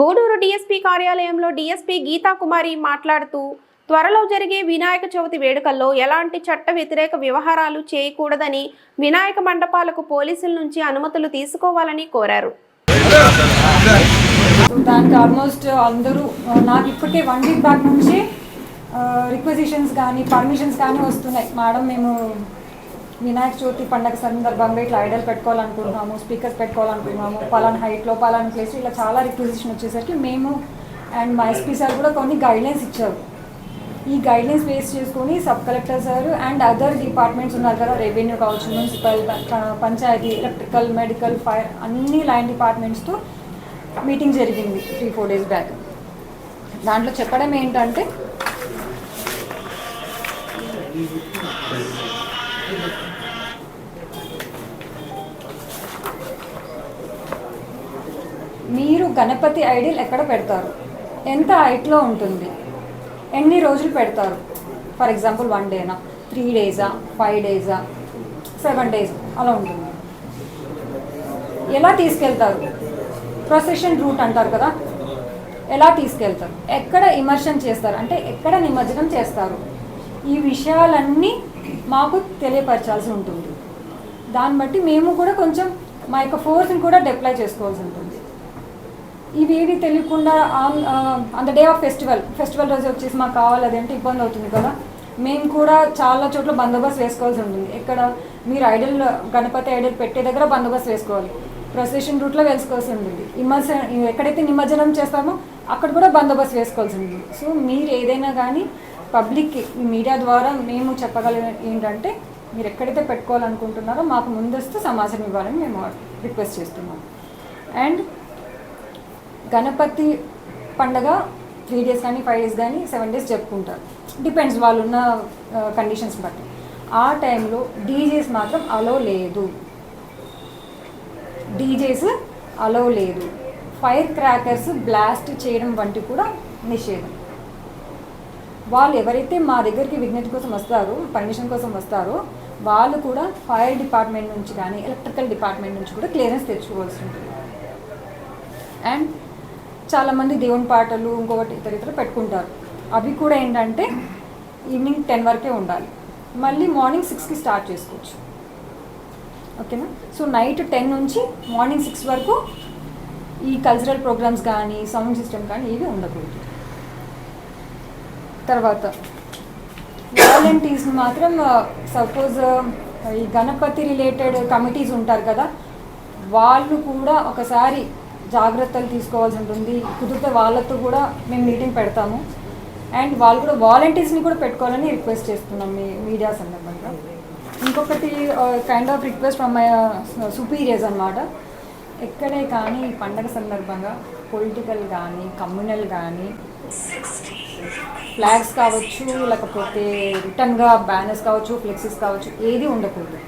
Gudur DSP కార్యాలయంలో DSP Geetha Kumari మాట్లాడుతూ త్వరలో జరిగే వినాయక చవితి వేడుకల్లో ఎలాంటి చట్ట వ్యతిరేక వ్యవహారాలు చేయకూడదని వినాయక మండపాలకు పోలీసుల నుంచి అనుమతులు తీసుకోవాలని కోరారు. దానికి ఆల్మోస్ట్ అందరూ నాకు ఇప్పటికే వన్ వీక్ బ్యాక్ నుంచి రిక్వజిషన్స్ కానీ పర్మిషన్స్ కానీ వస్తున్నాయి. మేడం మేము వినాయక చవితి పండగ సందర్భంగా ఇట్లా ఐడల్ పెట్టుకోవాలనుకుంటున్నాము స్పీకర్స్ పెట్టుకోవాలనుకుంటున్నాము పలాన్ హైట్లో పలాన్ ప్లేస్ ఇలా చాలా రిక్వజిషన్ వచ్చేసరికి మేము అండ్ మా ఎస్పీ సార్ కూడా కొన్ని గైడ్లైన్స్ ఇచ్చారు. ఈ గైడ్లైన్స్ బేస్ చేసుకొని sub collector sir and other departments ఉన్నారు కదా రెవెన్యూ కావచ్చు municipal panchayat electrical medical fire అన్ని లైన్ డిపార్ట్మెంట్స్తో మీటింగ్ జరిగింది త్రీ ఫోర్ డేస్ బ్యాక్ దాంట్లో చెప్పడం ఏంటంటే మీరు గణపతి ఐడియల్ ఎక్కడ పెడతారు? ఎంత హైట్లో ఉంటుంది? ఎన్ని రోజులు పెడతారు? ఫర్ ఎగ్జాంపుల్ వన్ డేనా త్రీ డేసా ఫైవ్ డేసా సెవెన్ డేస్ అలా ఉంటుంది. ఎలా తీసుకెళ్తారు? ప్రొసెషన్ రూట్ అంటారు కదా? ఎలా తీసుకెళ్తారు? ఎక్కడ ఇమర్షన్ చేస్తారు? అంటే ఎక్కడ నిమజ్జనం చేస్తారు? ఈ విషయాలన్నీ మాకు తెలియపరచాల్సి ఉంటుంది. దాన్ని బట్టి మేము కూడా కొంచెం మా యొక్క ఫోర్స్ని కూడా డిప్లై చేసుకోవాల్సి ఉంటుంది. ఇవి తెలియకుండా on the day of festival festival రోజు వచ్చేసి మాకు కావాలి అదేంటి ఇబ్బంది అవుతుంది కదా. మేము కూడా చాలా చోట్ల బందోబస్తు వేసుకోవాల్సి ఉంటుంది. ఎక్కడ మీరు ఐడల్ గణపతి ఐడల్ పెట్టే దగ్గర బందోబస్తు వేసుకోవాలి. ప్రొసెషన్ రూట్లో వేసుకోవాల్సి ఉంటుంది. నిమజ్జనం ఎక్కడైతే నిమజ్జనం చేస్తామో అక్కడ కూడా బందోబస్తు వేసుకోవాల్సి ఉంటుంది. సో మీరు ఏదైనా కానీ పబ్లిక్కి మీడియా ద్వారా మేము చెప్పగలిగిన ఏంటంటే మీరు ఎక్కడైతే పెట్టుకోవాలనుకుంటున్నారో మాకు ముందస్తు సమాచారం ఇవ్వాలని మేము రిక్వెస్ట్ చేస్తున్నాం. అండ్ గణపతి పండగ త్రీ డేస్ కానీ ఫైవ్ డేస్ కానీ సెవెన్ డేస్ జరుపుకుంటారు. డిపెండ్స్ వాళ్ళు ఉన్న కండిషన్స్ బట్టి. ఆ టైంలో డీజేస్ మాత్రం అలో లేదు. డీజేస్ అలో లేదు. ఫైర్ క్రాకర్స్ బ్లాస్ట్ చేయడం వంటి కూడా నిషేధం. వాళ్ళు ఎవరైతే మా దగ్గరికి విజ్ఞప్తి కోసం వస్తారో పర్మిషన్ కోసం వస్తారో వాళ్ళు కూడా ఫైర్ డిపార్ట్మెంట్ నుంచి కానీ ఎలక్ట్రికల్ డిపార్ట్మెంట్ నుంచి కూడా క్లియరెన్స్ తెచ్చుకోవాల్సి ఉంటుంది. అండ్ చాలామంది దేవుని పాటలు ఇంకొకటి ఇతర ఇతర పెట్టుకుంటారు. అవి కూడా ఏంటంటే ఈవినింగ్ టెన్ వరకే ఉండాలి. మళ్ళీ మార్నింగ్ సిక్స్కి స్టార్ట్ చేసుకోవచ్చు. ఓకేనా? సో నైట్ టెన్ నుంచి మార్నింగ్ సిక్స్ వరకు ఈ కల్చరల్ ప్రోగ్రామ్స్ కానీ సౌండ్ సిస్టమ్ కానీ ఇవి ఉండకూడదు. తర్వాత వాలంటీర్స్ని మాత్రం సపోజ్ ఈ గణపతి రిలేటెడ్ కమిటీస్ ఉంటారు కదా వాళ్ళు కూడా ఒకసారి జాగ్రత్తలు తీసుకోవాల్సి ఉంటుంది. కుదిరితే వాళ్ళతో కూడా మేము మీటింగ్ పెడతాము. అండ్ వాళ్ళు కూడా వాలంటీర్స్ని కూడా పెట్టుకోవాలని రిక్వెస్ట్ చేస్తున్నాం మీ మీడియా సందర్భంగా. ఇంకొకటి kind of request from my superiors అనమాట ఎక్కడే కానీ పండగ సందర్భంగా పొలిటికల్ కానీ కమ్యూనల్ కానీ ఫ్లాగ్స్ కావచ్చు లేకపోతే రిటర్న్గా బ్యానర్స్ కావచ్చు ఫ్లెక్సీస్ కావచ్చు ఏది ఉండకూడదు.